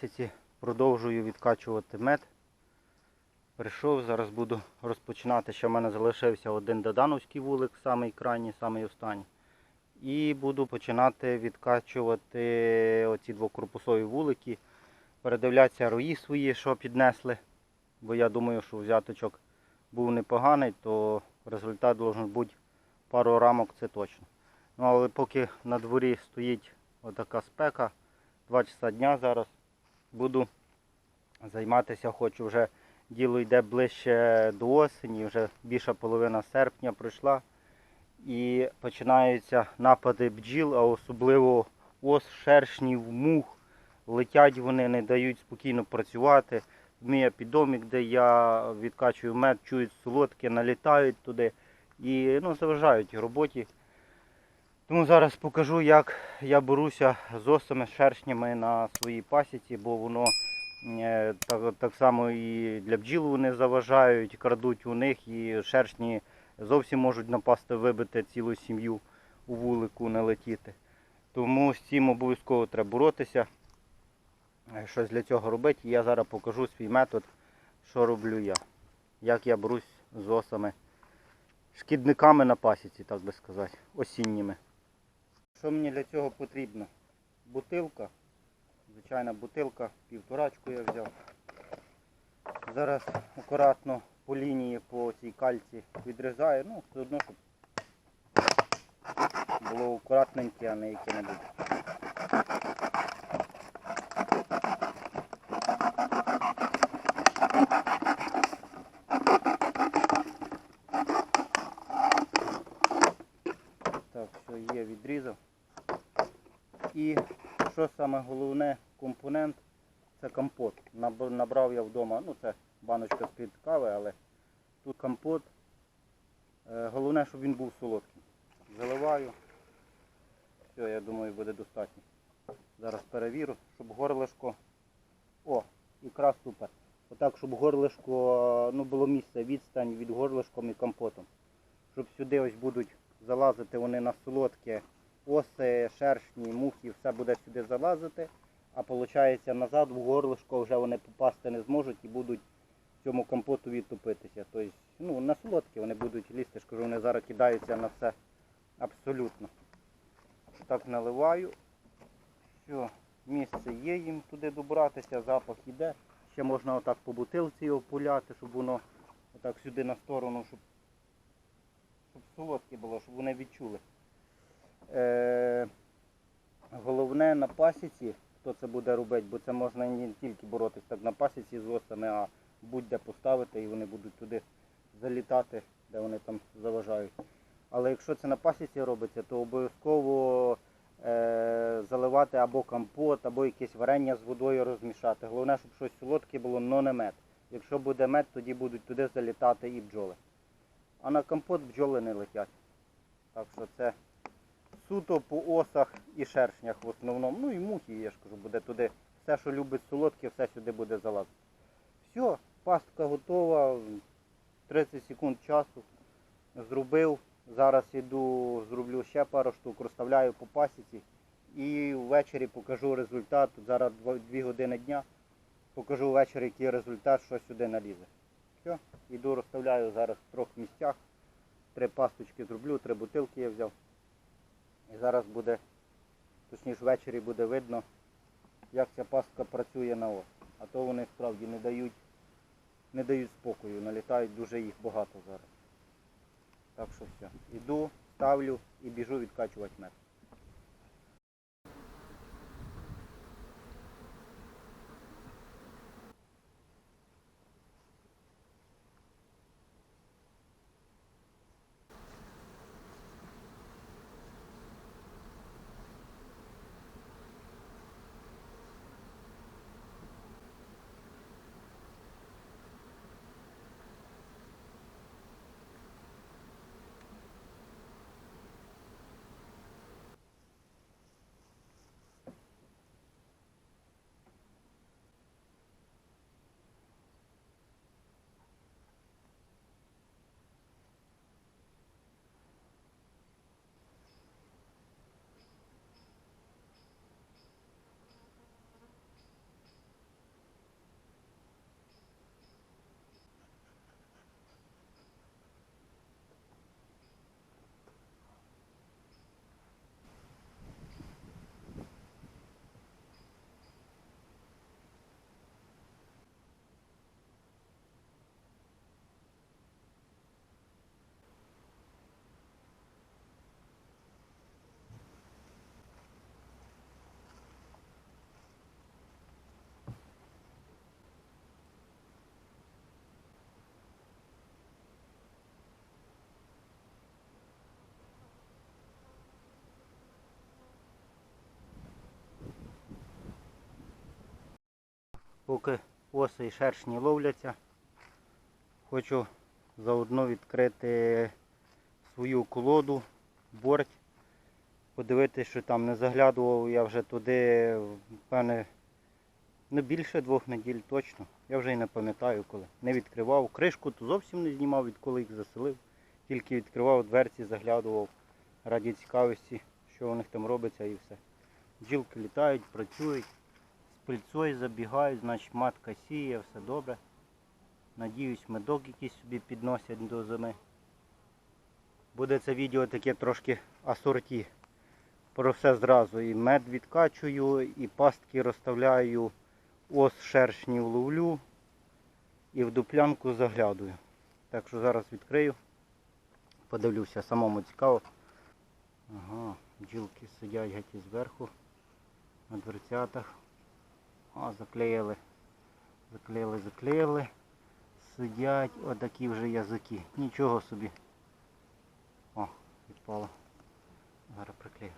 пасіці, продовжую відкачувати мед. Прийшов, зараз буду розпочинати. Ще в мене залишився один додановський вулик, самий крайній, самий останній. І буду починати відкачувати оці двокорпусові вулики, передивлятися рої свої, що піднесли. Бо я думаю, що взяточок був непоганий, то результат должен бути пару рамок, це точно. Ну, але поки на дворі стоїть отака спека, 2 часа дня зараз буду займатися, хочу вже діло йде ближче до осені, вже більша половина серпня пройшла. І починаються напади бджіл, а особливо ос, шершнів, мух. Летять вони, не дають спокійно працювати. Мій підомік, де я відкачую мед, чують солодке, налітають туди і ну, заважають роботі. Тому зараз покажу, як я борюся з осами, з шершнями на своїй пасіці, бо воно е, так, так само і для бджіл вони заважають, крадуть у них, і шершні зовсім можуть напасти, вибити цілу сім'ю у вулику, налетіти. Тому з цим обов'язково треба боротися, е, щось для цього робити. І я зараз покажу свій метод, що роблю я, як я борюсь з осами, шкідниками на пасіці, так би сказати, осінніми. Що мені для цього потрібно? Бутилка, звичайна бутилка, півторачку я взяв. Зараз акуратно по лінії по цій кальці відрізаю, ну, все одно, щоб було акуратненьке, а не яке-небудь. Так, все, є, відрізав. І що саме головне компонент це компот. Набрав я вдома, ну це баночка з-під кави, але тут компот. Е, Головне, щоб він був солодкий. Заливаю. Все, я думаю, буде достатньо. Зараз перевірю, щоб горлишко. О, якраз супер. Отак, щоб горлишко, ну було місце, відстань від горлишком і компотом. Щоб сюди ось будуть залазити вони на солодке, оси, шершні, мухи, все буде сюди залазити. А виходить, назад в горлишко вже вони попасти не зможуть і будуть цьому компоту відтопитися. Тобто, ну, на солодкі вони будуть лізти, ж кажу, вони зараз кидаються на все абсолютно. Так наливаю. Все, місце є їм туди добратися, запах іде. Ще можна отак по бутилці його пуляти, щоб воно отак сюди на сторону, щоб, щоб солодке було, щоб вони відчули. Е, головне на пасіці, хто це буде робити, бо це можна не тільки боротися так на пасіці з осами, а будь-де поставити і вони будуть туди залітати, де вони там заважають. Але якщо це на пасіці робиться, то обов'язково е, заливати або компот, або якесь варення з водою розмішати. Головне, щоб щось солодке було, но не мед. Якщо буде мед, тоді будуть туди залітати і бджоли. А на компот бджоли не летять. Так що це суто по осах і шершнях в основному. Ну і мухи, я ж кажу, буде туди. Все, що любить солодке, все сюди буде залазити. Все, пастка готова. 30 секунд часу. Зробив. Зараз іду, зроблю ще пару штук, розставляю по пасіці. І ввечері покажу результат. Зараз 2 години дня. Покажу ввечері, який результат, що сюди налізе. Все, іду розставляю зараз в трьох місцях. Три пасточки зроблю, три бутилки я взяв. І зараз буде, точніше ввечері буде видно, як ця пастка працює на ос. А то вони справді не дають, не дають спокою, налітають дуже їх багато зараз. Так що все. Іду, ставлю і біжу відкачувати мед. Поки оси і шершні ловляться, хочу заодно відкрити свою колоду, борть, подивитися, що там не заглядував я вже туди, певне, не більше двох неділь точно. Я вже і не пам'ятаю коли. Не відкривав. Кришку то зовсім не знімав, відколи їх заселив. Тільки відкривав дверці, заглядував раді цікавості, що у них там робиться і все. Бджілки літають, працюють, з пильцою забігають, значить матка сіє, все добре. Надіюсь, медок якийсь собі підносять до зими. Буде це відео таке трошки асорті. Про все зразу. І мед відкачую, і пастки розставляю, ос шершнів ловлю і в дуплянку заглядую. Так що зараз відкрию. Подивлюся, самому цікаво. Ага, бджілки сидять геть зверху на дверцятах. А, заклеїли. Заклеїли, заклеїли. Сидять отакі вже язики. Нічого собі. О, відпало. Зараз приклею.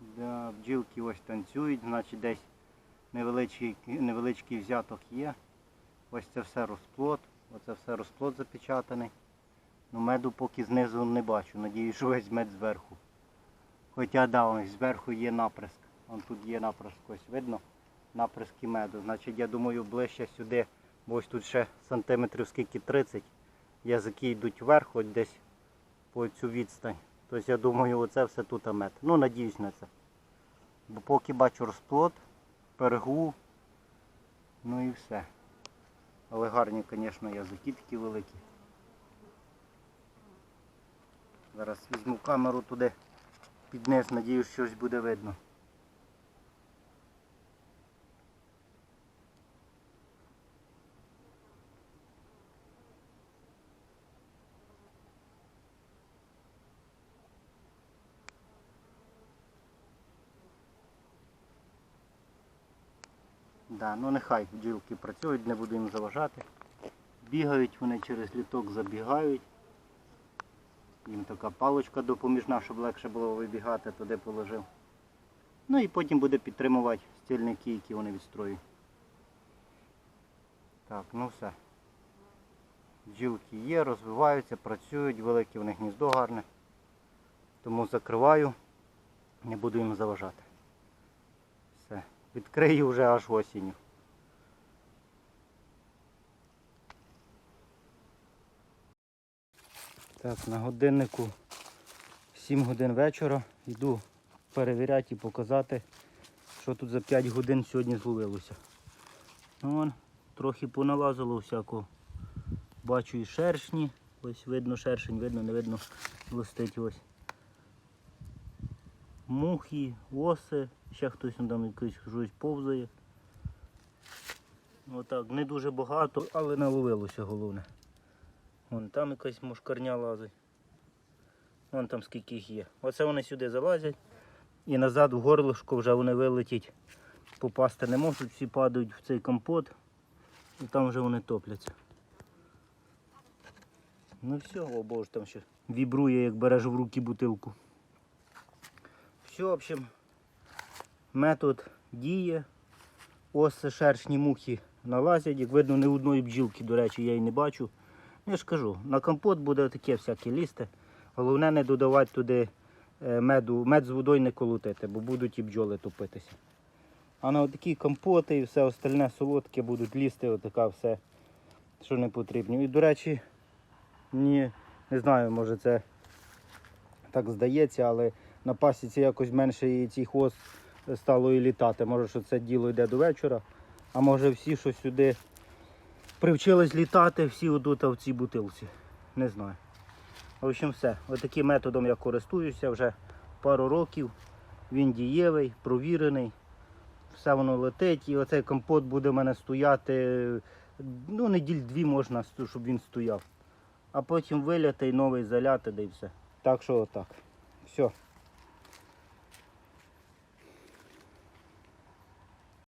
Да, бджілки ось танцюють, значить десь невеличкий, невеличкий взяток є. Ось це все розплод. Оце все розплод запечатаний. Ну меду поки знизу не бачу. Надіюсь, що весь мед зверху. Хоча да, ось зверху є наприск. Вон тут є наприск, ось видно наприски меду. Значить я думаю ближче сюди, бо ось тут ще сантиметрів скільки 30. Язики йдуть вверх, хоч десь по цю відстань. Тобто я думаю, оце все тут мед. Ну, надіюсь на це. Бо поки бачу розплод, пергу, ну і все. Але гарні, звісно, язики такі великі. Зараз візьму камеру туди під низ, надіюсь, щось буде видно. Да, ну нехай бджілки працюють, не буду їм заважати. Бігають вони через літок, забігають. Їм така паличка допоміжна, щоб легше було вибігати, туди положив. Ну і потім буде підтримувати стільники, які вони відстроюють. Так, ну все. Бджілки є, розвиваються, працюють, велике в них гніздо гарне. Тому закриваю, не буду їм заважати. Відкрию вже аж осінню. Так, на годиннику 7 годин вечора йду перевіряти і показати, що тут за 5 годин сьогодні зловилося. Ну, вон, трохи поналазило всякого. Бачу і шершні. Ось видно шершень, видно, не видно, листить ось. Мухи, оси, ще хтось там якийсь щось повзає. Отак, не дуже багато, але наловилося головне. Вон там якась мошкарня лазить. Вон там скільки їх є. Оце вони сюди залазять і назад в горлышко вже вони вилетять. Попасти не можуть, всі падають в цей компот і там вже вони топляться. Ну все, о боже, там ще вібрує, як береш в руки бутилку. Все, в общем, метод діє. Ось шершні мухи налазять. Як видно, ні одної бджілки, до речі, я і не бачу. Я ж кажу, на компот буде таке всяке лізти. Головне не додавати туди е, меду, мед з водою не колотити, бо будуть і бджоли топитися. А на такі компоти і все остальне солодке будуть лізти, отака все, що не потрібно. І, до речі, ні, не знаю, може це так здається, але на пасіці якось менше і цих ос стало і літати. Може, що це діло йде до вечора, а може всі, що сюди привчились літати, всі отут в цій бутилці. Не знаю. В общем, все. Отаким методом я користуюся вже пару років. Він дієвий, провірений. Все воно летить. І оцей компот буде в мене стояти. Ну, неділь дві можна, щоб він стояв. А потім виляти новий заляти, да і все. Так що отак. Все.